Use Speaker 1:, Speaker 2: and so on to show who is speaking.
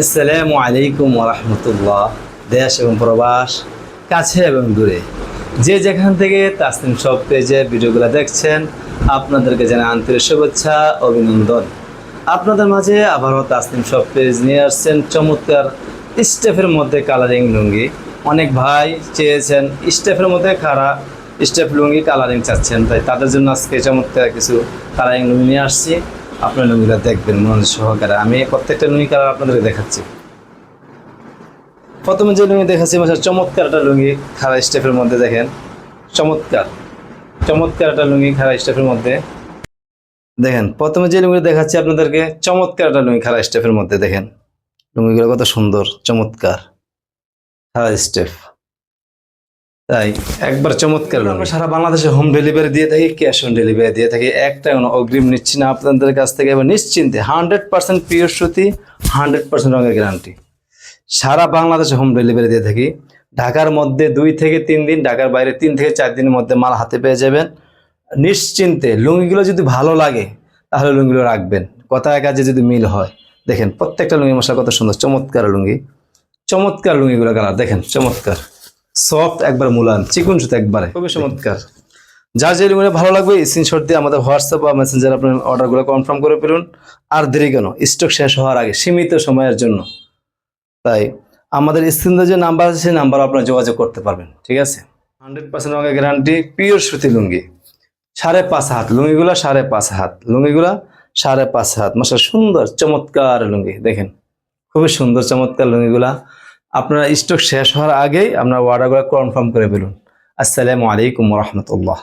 Speaker 1: আসসালামু আলাইকুম রহমতুল্লাহ দেশ এবং প্রবাস, কাছে এবং দূরে। যে যেখান থেকে তাসনিম সব পেজে ভিডিওগুলো দেখছেন, আপনাদেরকে জানাই আন্তরিক শুভেচ্ছা, অভিনন্দন। আপনাদের মাঝে আবারও তাসনিম সব পেজ নিয়ে আসছেন চমৎকার স্টেফের মধ্যে কালারিং লুঙ্গি। অনেক ভাই চেয়েছেন স্টেফের মধ্যে খারা স্টেপ লুঙ্গি কালারিং চাচ্ছেন, তাই তাদের জন্য আজকে চমৎকার কিছু কালারিং লুঙ্গি নিয়ে আসছি। আপনার লুঙ্গিটা দেখবেন মনোযোগ সহকারে। আমি প্রত্যেকটা লুঙ্গি কালার আপনাদেরকে দেখাচ্ছি। প্রথমে যে লুঙ্গি দেখাচ্ছি মানে চমৎকার একটা লুঙ্গি খারা স্টেপের মধ্যে দেখেন। চমৎকার। চমৎকার একটা লুঙ্গি খারা স্টেপের মধ্যে। দেখেন, প্রথমে যে লুঙ্গি দেখাচ্ছি আপনাদেরকে, চমৎকার একটা লুঙ্গি খারা স্টেপের মধ্যে দেখেন। লুঙ্গিগুলো কত সুন্দর, চমৎকার। খারা স্টেপ তাই একবার চমৎকার আমরা সারা বাংলাদেশে হোম ডেলিভারি দিয়ে থাকি ক্যাশ অন ডেলিভারি দিয়ে থাকি। একটা কোনো অগ্রিম নিচ্ছি না আপনাদের কাছ থেকে। এবার নিশ্চিন্তে হান্ড্রেড পার্সেন্ট পিওর সুতি হান্ড্রেড পার্সেন্ট রঙের গ্যারান্টি সারা বাংলাদেশে হোম ডেলিভারি দিয়ে থাকি। ঢাকার মধ্যে দুই থেকে তিন দিন ঢাকার বাইরে তিন থেকে চার দিনের মধ্যে মাল হাতে পেয়ে যাবেন। নিশ্চিন্তে লুঙ্গিগুলো যদি ভালো লাগে তাহলে লুঙ্গিগুলো রাখবেন। কথায় কাজে যদি মিল হয় দেখেন প্রত্যেকটা লুঙ্গি মশলা কত সুন্দর চমৎকার লুঙ্গি। চমৎকার লুঙ্গিগুলো কালার দেখেন চমৎকার। সফট একবার মুলান চিকুন সুতো একবারে। খুবই চমৎকার। যার যে লুঙ্গিটা ভালো লাগবে স্ক্রিনশট দিয়ে আমাদের হোয়াটসঅ্যাপ বা মেসেঞ্জার আপনার অর্ডারগুলো কনফার্ম করে ফেলুন। আর দেরি কেন স্টক শেষ হওয়ার আগে সীমিত সময়ের জন্য। তাই আমাদের স্ক্রিনে যে নাম্বার আছে সেই নাম্বার আপনারা যোগাযোগ করতে পারবেন ঠিক আছে? হান্ড্রেড পার্সেন্ট রঙের গ্যারান্টি পিওর সুতি লুঙ্গি। সাড়ে পাঁচ হাত লুঙ্গিগুলা সাড়ে পাঁচ হাত। লুঙ্গিগুলা সাড়ে পাঁচ হাত। মাসা সুন্দর চমৎকার লুঙ্গি দেখেন। খুবই সুন্দর চমৎকার লুঙ্গিগুলা। আপনারা স্টক শেষ হওয়ার আগেই আপনার অর্ডারগুলো কনফার্ম করে ফেলুন। আসসালামু আলাইকুম রহমতুল্লাহ।